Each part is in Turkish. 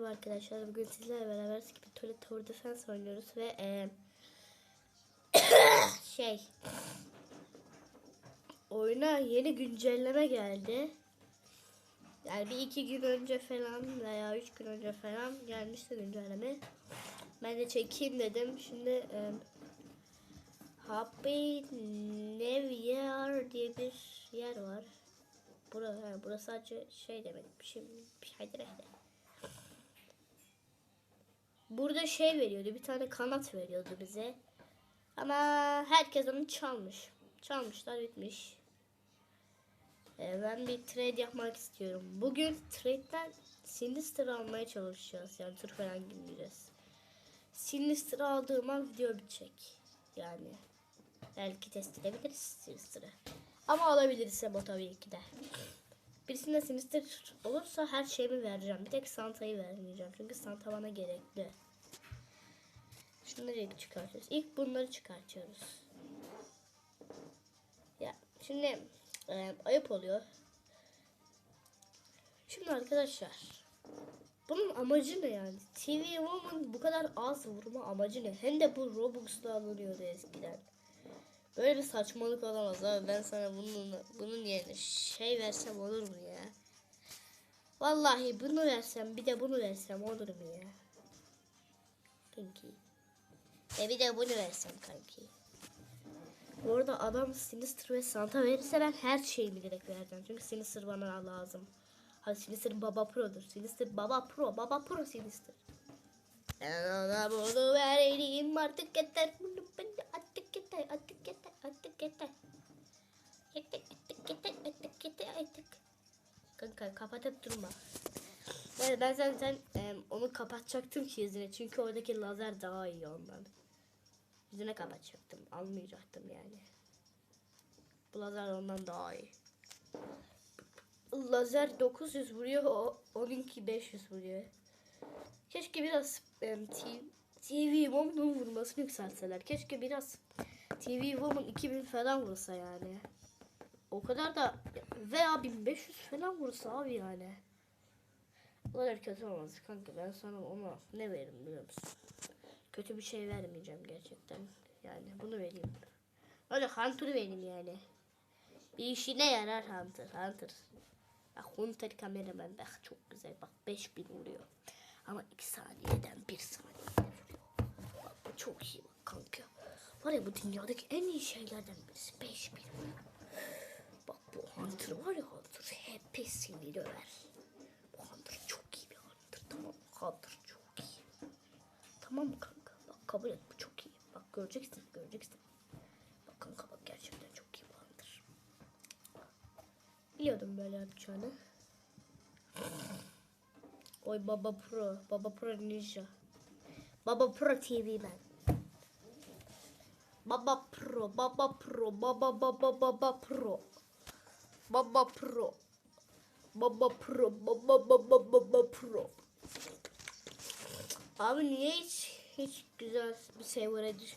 Merhaba arkadaşlar. Bugün sizlerle beraber Skip Toilet Tower Defense oynuyoruz ve eee, şey oyuna yeni güncelleme geldi. Yani bir iki gün önce falan veya üç gün önce falan gelmişti güncelleme. Ben de çekeyim dedim. Şimdi eee Happy New Year diye bir yer var. Burası, ha, burası sadece şey demek. Bir şey, bir şey demek. Burada şey veriyordu. Bir tane kanat veriyordu bize. Ama herkes onu çalmış. Çalmışlar bitmiş. Ee, ben bir trade yapmak istiyorum. Bugün trade'den Sinister almaya çalışacağız. Yani tur falan girmeyeceğiz. Sinister aldığım an video bitecek. Yani belki test edebiliriz Sinister'ı. Ama alabilirsem o tabii ki de. Birisinde Sinister olursa her şeyimi vereceğim. Bir tek Santa'yı vermeyeceğim. Çünkü Santa bana gerekli. İlk çıkartıyoruz. İlk bunları çıkartıyoruz. Ya şimdi e, ayıp oluyor. Şimdi arkadaşlar bunun amacı ne yani? TV Woman bu kadar az vurma amacı ne? Hem de bu Robux'la alınıyordu eskiden. Böyle bir saçmalık olamaz abi. Ben sana bunun bunun yerine şey versem olur mu ya? Vallahi bunu versem bir de bunu versem olur mu ya? Kanki. E bir de bunu versem kanki. Bu arada adam Sinister ve Santa verirse ben her şeyimi direkt vereceğim. Çünkü Sinister bana lazım. Hadi Sinister Baba Pro'dur. Sinister Baba Pro. Baba Pro Sinister. Ben ona bunu vereyim artık yeter. Bunu ben de artık yeter. Artık yeter. Artık yeter. Yeter. Artık yeter. Artık yeter. Artık. Kanka kapatıp durma. Yani ben zaten em, onu kapatacaktım ki yüzüne. Çünkü oradaki lazer daha iyi ondan. Yüzüne kapatacaktım. Almayacaktım yani. Bu lazer ondan daha iyi. Lazer 900 vuruyor. O, onunki 500 vuruyor. Keşke biraz T- TV Woman'ın vurmasını yükseltseler. Keşke biraz TV Woman 2000 falan vursa yani. O kadar da veya 1500 falan vursa abi yani. O kadar kötü olmaz kanka. Ben sana ona ne veririm biliyor musun? Kötü bir şey vermeyeceğim gerçekten. Yani bunu vereyim. Öyle Hunter'ı vereyim yani. Bir işine yarar Hunter. Hunter. Bak Hunter kameraman bak çok güzel. Bak 5000 vuruyor. Ama 2 saniyeden 1 saniyede vuruyor. Bak bu çok iyi bak kanka. Var ya bu dünyadaki en iyi şeylerden birisi 5000 vuruyor. Bak bu Hunter var ya Hunter hepsini döver. Bu Hunter çok iyi bir Hunter tamam? Hunter çok iyi. Tamam mı kanka? Kabul et bu çok iyi. Bak göreceksin göreceksin. Bak kanka bak gerçekten çok iyi Hunter. Biliyordum böyle yapacağını. Oy Baba Pro. Baba Pro Ninja. Baba Pro TV ben. Baba Pro. Baba Pro. Baba Baba Baba Pro. Baba Pro. Baba Pro. Baba Baba Baba Pro. Abi niye hiç hiç güzel bir server'a düş?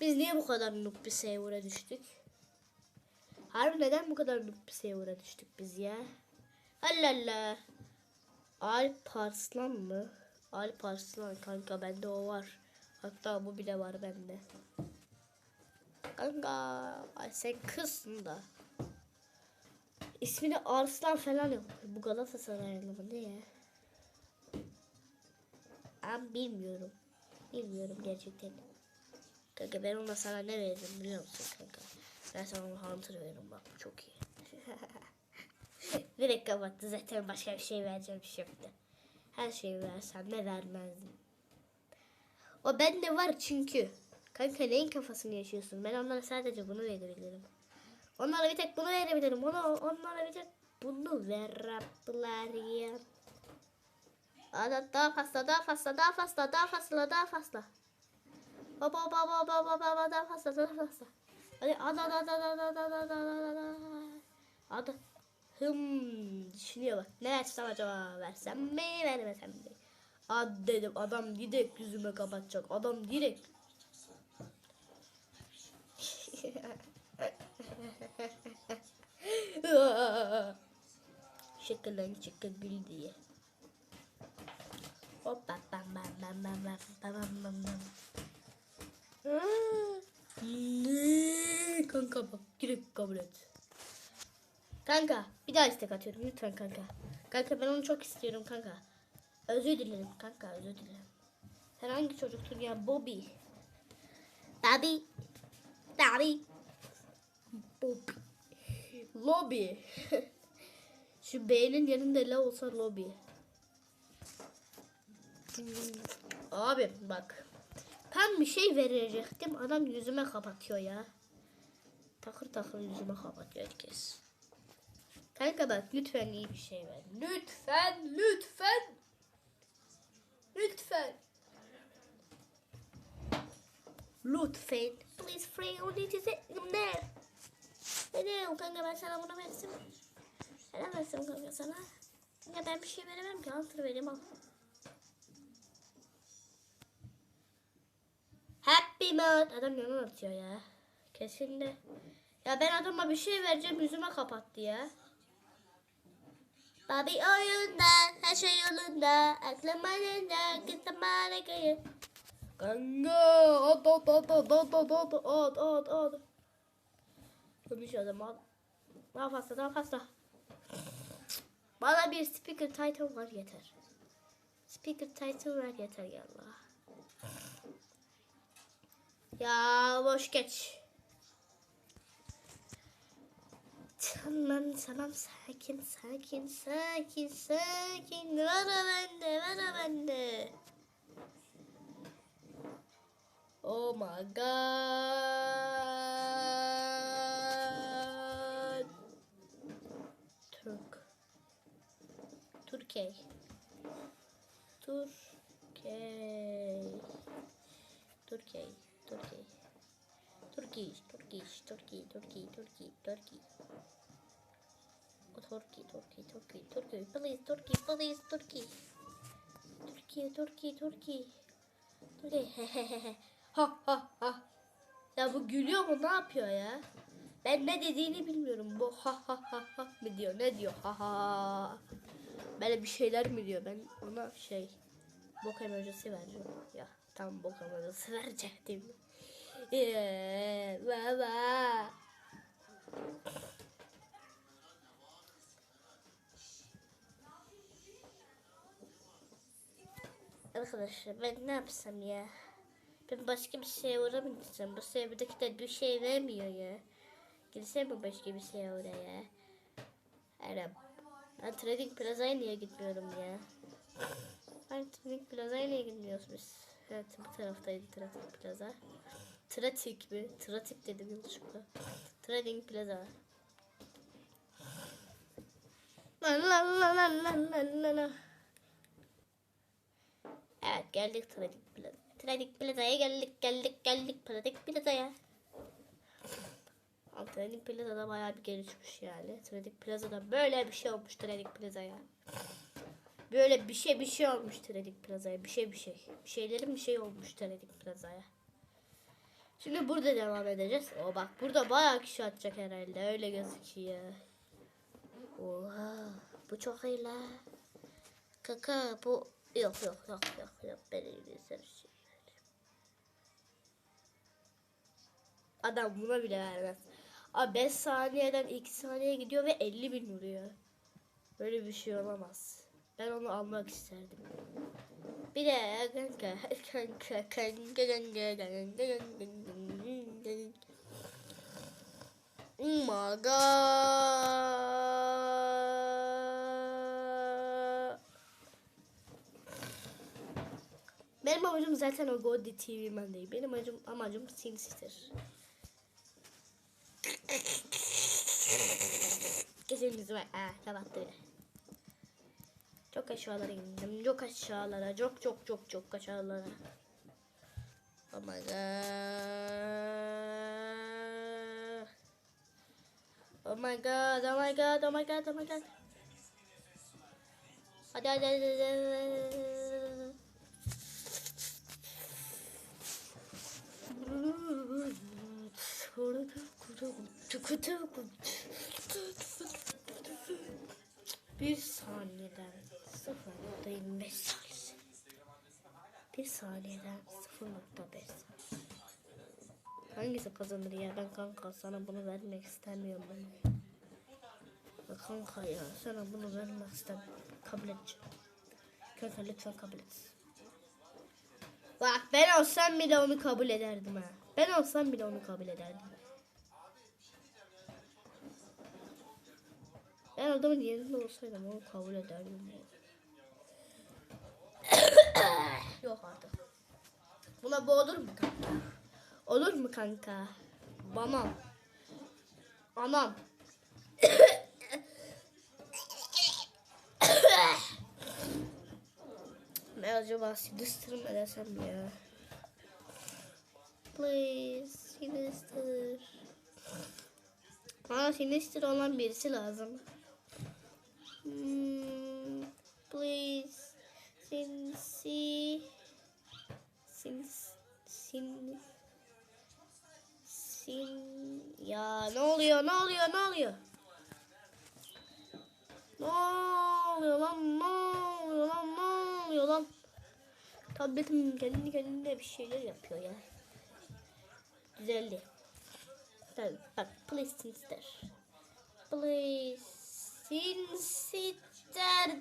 Biz niye bu kadar noob bir server'a düştük? Harbi neden bu kadar noob bir server'a düştük biz ya? Allah Allah. Alp Arslan mı? Alp Arslan kanka bende o var. Hatta bu bile var bende. Kanka ay sen kızsın da. İsmini Arslan falan yok. Bu Galatasaraylı mı ne ya? Ben bilmiyorum. Bilmiyorum gerçekten. Kanka ben ona sana ne veririm biliyor musun kanka? Ben sana onu Hunter veririm bak çok iyi. Direkt kapattı zaten başka bir şey vereceğim yoktu. Her şeyi versem ne vermezdim. O bende var çünkü. Kanka neyin kafasını yaşıyorsun? Ben onlara sadece bunu verebilirim. Onlara bir tek bunu verebilirim. Ona, onlara bir tek bunu verebilirim. Daha, fazla, daha fazla, daha fazla, daha fazla, daha fazla. Baba, baba, baba, baba, daha fazla, daha fazla. Hadi, hadi, hadi, hadi, hadi, hadi, hadi, hadi, hadi, hadi. Hım, düşünüyor bak. Ne versem acaba? Versem mi, vermesem mi? Hadi dedim, adam direkt yüzüme kapatacak. Adam direkt. Şakalan şaka gül diye. Hop bam bam bam bam bam bam bam bam bam. Hmm. kanka bak direkt kabul et. Kanka bir daha istek atıyorum lütfen kanka. Kanka ben onu çok istiyorum kanka. Özür dilerim kanka özür dilerim. Sen hangi çocuktun ya Bobby? Bobby. Bobby. Bobby. Lobby. Şu B'nin yanında L olsa lobby. Abi bak. Ben bir şey verecektim. Adam yüzüme kapatıyor ya. Takır takır yüzüme kapatıyor herkes. Kanka bak lütfen iyi bir şey ver. Lütfen, lütfen. Lütfen. Lütfen. Please free on it is it there. Ne diyorum kanka ben sana bunu versin. Veremezsin kanka sana. Ya ben bir şey veremem ki. Altır vereyim al. Mode. Adam yalan atıyor ya. Kesin de. Ya ben adama bir şey vereceğim yüzüme kapattı ya. Bobby oyunda, her şey yolunda, aklım halinde, gittim harikayı. Kanka, at at at at at at at at at at. Konuş adam al. Daha fazla daha fazla. Bana bir speaker title var yeter. Speaker title var yeter ya Allah. Ya boş geç. Tamam tamam sakin sakin sakin sakin. Vara bende vara bende. Oh my god. Türk. Türkiye. Türkiye. Turkish, Turkish, Turkey, Turkey, Turkey, Turkey. Turkey, Turkey, Turkey, Turkey, please, Turkey, please, Turkey. Turkey, Turkey, Turkey. Turkey. Ha ha ha. Ya bu gülüyor mu? Ne yapıyor ya? Ben ne dediğini bilmiyorum. Bu ha ha ha ha mı diyor? Ne diyor? Ha ha. Böyle bir şeyler mi diyor? Ben ona şey bok emojisi vereceğim. Ya tam bok emojisi verecektim. Yeah, baba. Arkadaşlar ben ne yapsam ya? Ben başka bir şeye uğramayacağım. Bu serverdakiler bir şey vermiyor ya. Gitsem mi başka bir şeye oraya? Arap. Ben Trading Plaza'ya niye gitmiyorum ya? Ben Trading Plaza'ya niye gitmiyoruz biz? Evet bu taraftaydı Trading Plaza. Tratik mi? Tratik dedim yanlışlıkla. Trading Plaza. La la la la la la la. Evet geldik Trading Plaza. Trading Plaza'ya geldik geldik geldik Trading Plaza'ya. Trading Plaza'da bayağı bir gelişmiş yani. Trading Plaza'da böyle bir şey olmuş Trading Plaza'ya. Böyle bir şey bir şey olmuş Trading Plaza'ya. Bir şey bir şey. Bir şeylerin bir şey olmuş Trading Plaza'ya. Şimdi burada devam edeceğiz. O bak burada bayağı kişi atacak herhalde. Öyle gözüküyor. Oha. Bu çok iyi la. Kaka bu yok yok yok yok yok. Ben İngilizce bir şey. Adam buna bile vermez. Abi 5 saniyeden 2 saniye gidiyor ve 50 bin vuruyor. Böyle bir şey olamaz. Ben onu almak isterdim. Bir de kanka kanka kanka kanka kanka Oh my god. Benim amacım zaten o Goldie TV man değil. Benim amacım, amacım Sings'tir. Kesin yüzüme. Ah kapattı bile. Çok aşağılara indim. Çok aşağılara. Çok çok çok çok aşağılara. Oh my god. Oh my god. Oh my god. Oh my god. Oh my god. Hadi hadi hadi. hadi. Bir 0.25 saniye. Bir saniyeden 0.5 saniye. Hangisi kazanır ya? Ben kanka sana bunu vermek istemiyorum ben. Kanka ya sana bunu vermek istemiyorum. Kabul edeceğim. Kanka lütfen kabul et. Bak ben olsam bile onu kabul ederdim ha. Ben olsam bile onu kabul ederdim. Ben adamın yerinde olsaydım onu kabul ederdim. ya. Yok artık. Buna bu olur mu kanka? Olur mu kanka? Bana. Anam. ben acaba Sinister mı desem ya? Please Sinister. Bana Sinister olan birisi lazım. Hmm, please. Sinsi. Sin. Sin. Sin. Ya ne oluyor? Ne oluyor? Ne oluyor? Ne oluyor lan? Ne oluyor lan? Ne oluyor lan? Tabletim kendi kendine bir şeyler yapıyor ya. Güzeldi. Tabii bak please sister. Please sister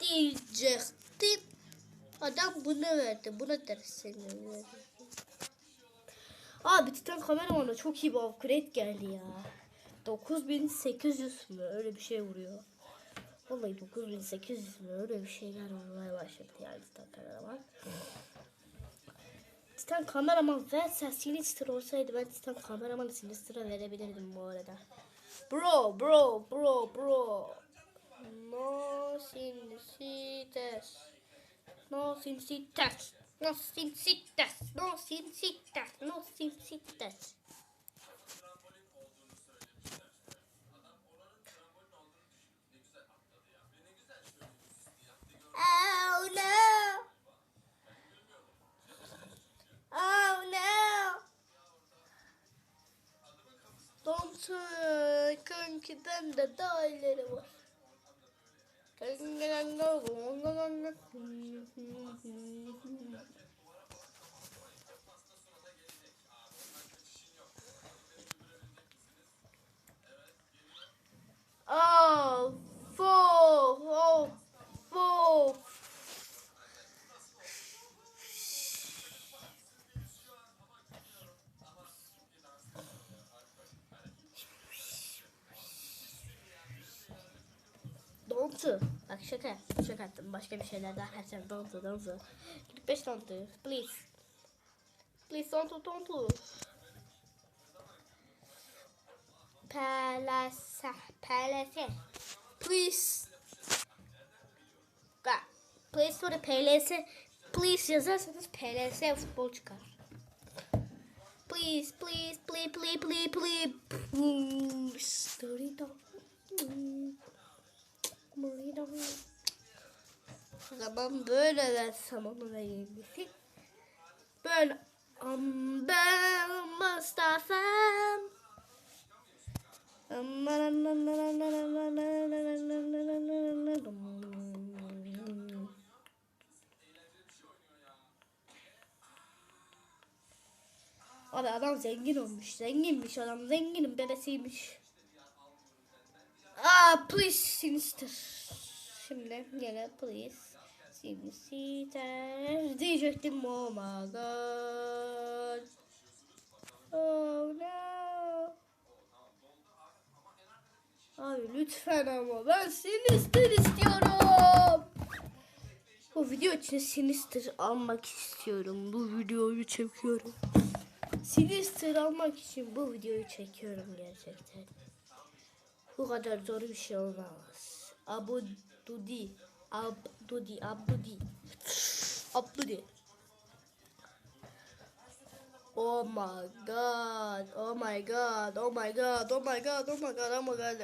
diyecektim. Adam bunu verdi. Buna dersini verdi. Abi Titan kameramana çok iyi bir upgrade geldi ya. 9800 mü öyle bir şey vuruyor. Vallahi 9800 mü öyle bir şeyler vurmaya başladı yani Titan kameraman. Titan kameraman verse Sinister olsaydı ben Titan kameramanı Sinister'a verebilirdim bu arada. Bro bro bro bro. No sincitas no simsitas, no simsitas, no simsitas, no simsitas. Oh no! Oh no! Don't turn, can't get. Oh, four, oh, four. Dontu. Bak şaka. Şaka ettim. Başka bir şeyler daha yapacağım. Dontu, dontu. 45 dontu. Please. Please dontu, dontu. Palasa, palasa. Please. Bak. Play Store'a PLS. Please yazarsanız PLS futbol çıkar. Please, please, please, please, please, please. Story Burayı O zaman böyle versem onu da yenisi. Böyle am ben Mustafa'm. Abi adam zengin olmuş. Zenginmiş adam. Zenginin bebesiymiş. Aa please sinister. Şimdi gene please sinister diyecektim oh my god. Oh no. Abi lütfen ama ben sinister istiyorum. Bu video için sinister almak istiyorum. Bu videoyu çekiyorum. Sinister almak için bu videoyu çekiyorum gerçekten. Bu kadar zor bir şey olmaz. Abu Dudi. Abdudi. Abdudi. Abdudi. Oh my god. Oh my god. Oh my god. Oh my god. Oh my god. Oh my god.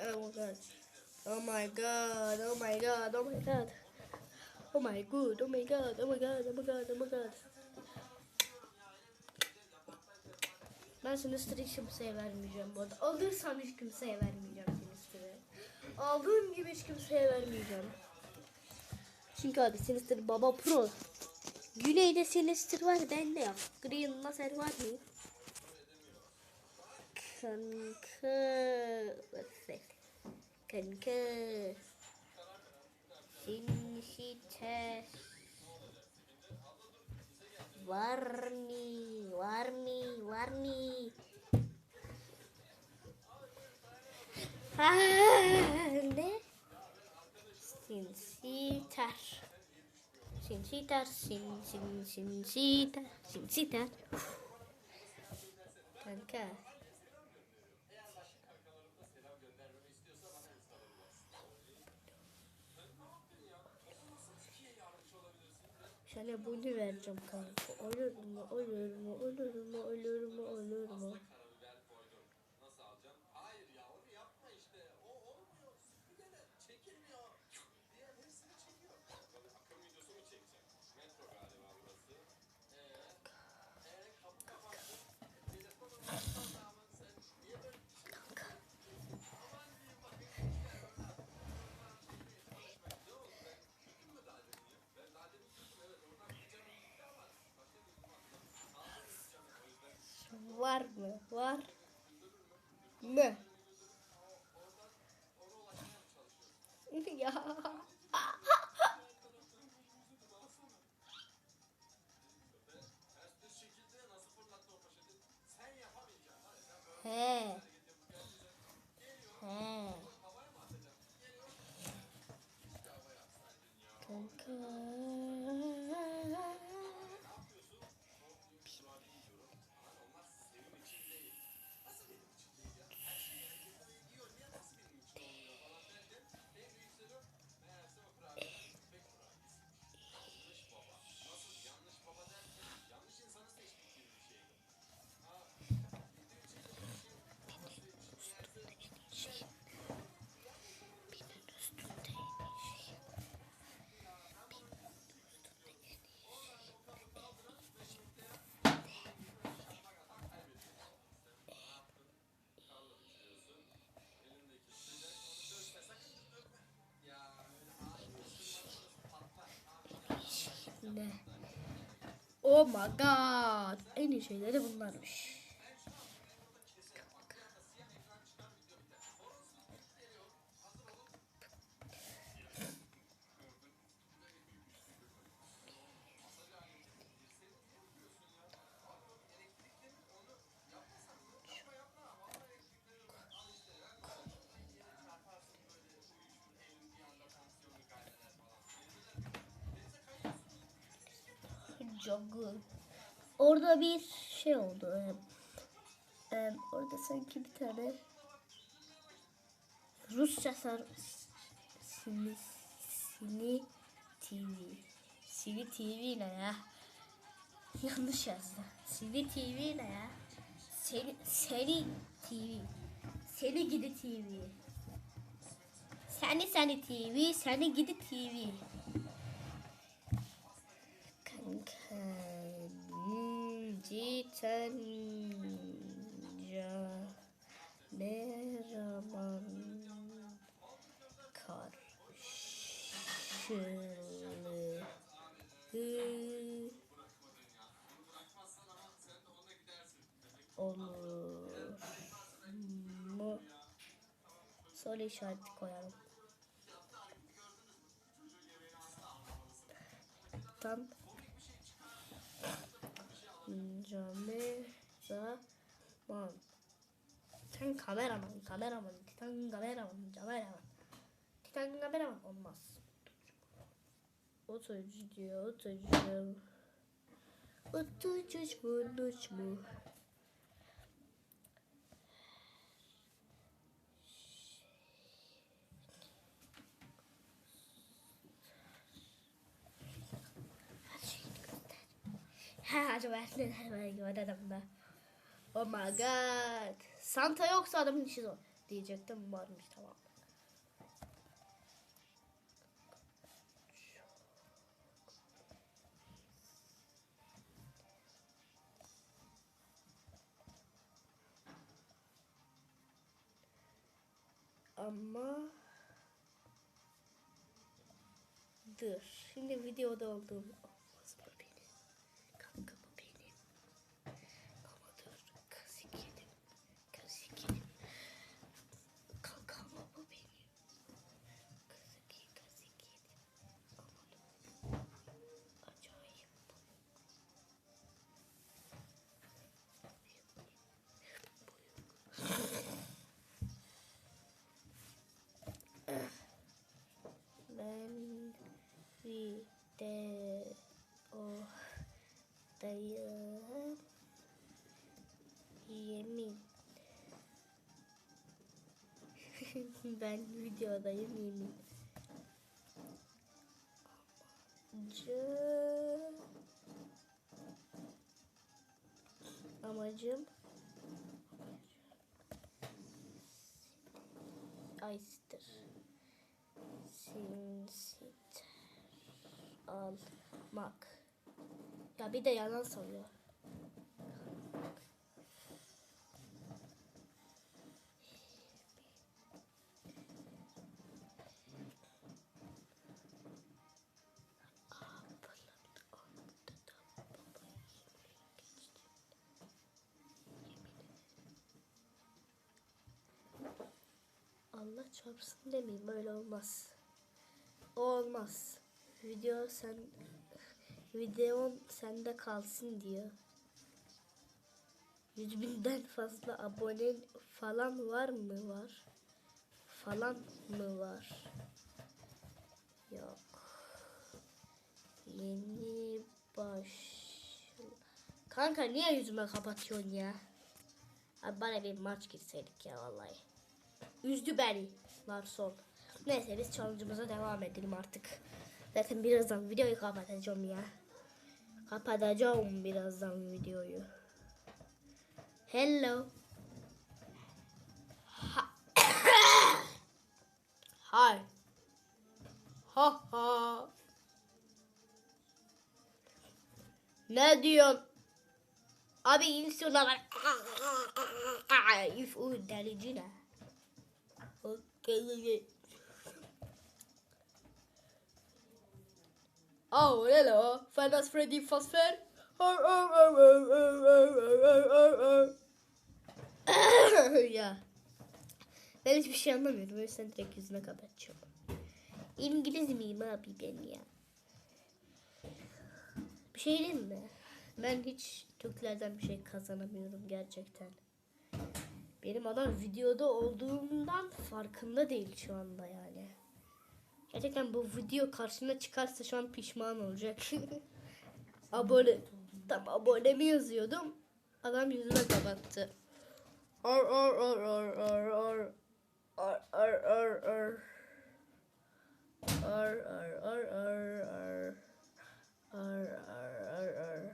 Oh my god. Oh my god. Oh my god. Oh my god. Oh my god. Oh my god. Oh my god. Oh my god. Oh my god. Ben Sinister'ı hiç kimseye vermeyeceğim bu arada. Alırsam hiç kimseye vermeyeceğim. Aldığım gibi hiç kimseye vermeyeceğim. Çünkü abi Sinister baba pro. Güneyde Sinister var bende yok. Green Laser var mı? Kanka. Kanka. Warni, warni, warni. Ha, ne? Sinsitar. Sinsitar, sin, sin, sinsitar, sinsitar. Kanka. Sana bunu vereceğim kanka. Olur mu? Olur mu? Olur mu? Olur mu? Olur mu? Var mı? Var mı? ya. He. Oh my god. En iyi şeyleri bunlarmış. Orada bir şey oldu. Ee, orada sanki bir tane Rusça sar Sini Sini TV Sini TV ne ya? Yanlış yazdı. Sini TV ne ya? Seni Seni TV Seni gidi TV Seni Seni TV Seni gidi TV Kanka cidden ya Meraman karşılığı olur mu? Soru işareti koyalım. Tam Kameraman. Titan kameraman, kameraman, titan kameraman, kameraman. Titan kameraman olmaz. Oturucu diyor, oturucu. Oturucu mu, uç mu? Ha acaba var gibi adamda. Oh my god. Santa yoksa adamın işi zor. Diyecektim varmış tamam. Ama dur. Şimdi videoda olduğum ben videodayım yemin. Amacım. Ayster. Sinsiter. Almak. Ya bir de yalan söylüyor. Allah çarpsın demeyeyim böyle olmaz. O olmaz. Video sen videon sende kalsın diyor. Yüz binden fazla abone falan var mı var? Falan mı var? Yok. Yeni baş. Kanka niye yüzüme kapatıyorsun ya? Abi bana bir maç girseydik ya vallahi. Üzdü beni Larson. Neyse biz challenge'ımıza devam edelim artık. Zaten birazdan videoyu kapatacağım ya. Kapatacağım birazdan videoyu. Hello. Ha. Hi. Ha ha. Ne diyorsun? Abi insana var. Üf o Kendini. Oh, hello. Final Freddy Fosfer. Oh, oh, oh, ya. Ben hiçbir şey anlamıyorum. O yüzden direkt yüzüne kapatacağım. İngiliz miyim abi ben ya? Bir şey diyeyim mi? Ben hiç Türklerden bir şey kazanamıyorum gerçekten. Benim adam videoda olduğumdan farkında değil şu anda yani. Gerçekten bu video karşına çıkarsa şu an pişman olacak. abone tam abone mi yazıyordum? Adam yüzüme kapattı. Or or or or or or or or or or or or or or or or or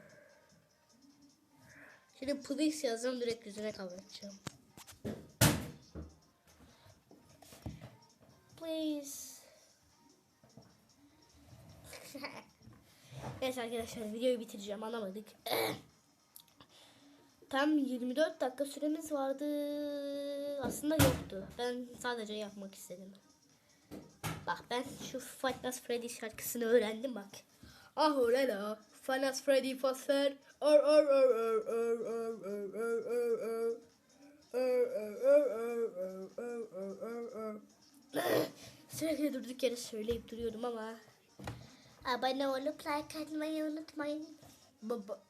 Şimdi please yazacağım direkt yüzüne kapatacağım. Please. evet arkadaşlar videoyu bitireceğim anlamadık. Tam 24 dakika süremiz vardı. Aslında yoktu. Ben sadece yapmak istedim. Bak ben şu Fight Freddy şarkısını öğrendim bak. Ah orada. Fight Freddy Fazbear. Or or or or or or or or or or. Sürekli durduk yere söyleyip duruyorum ama abone olup like atmayı unutmayın. Baba.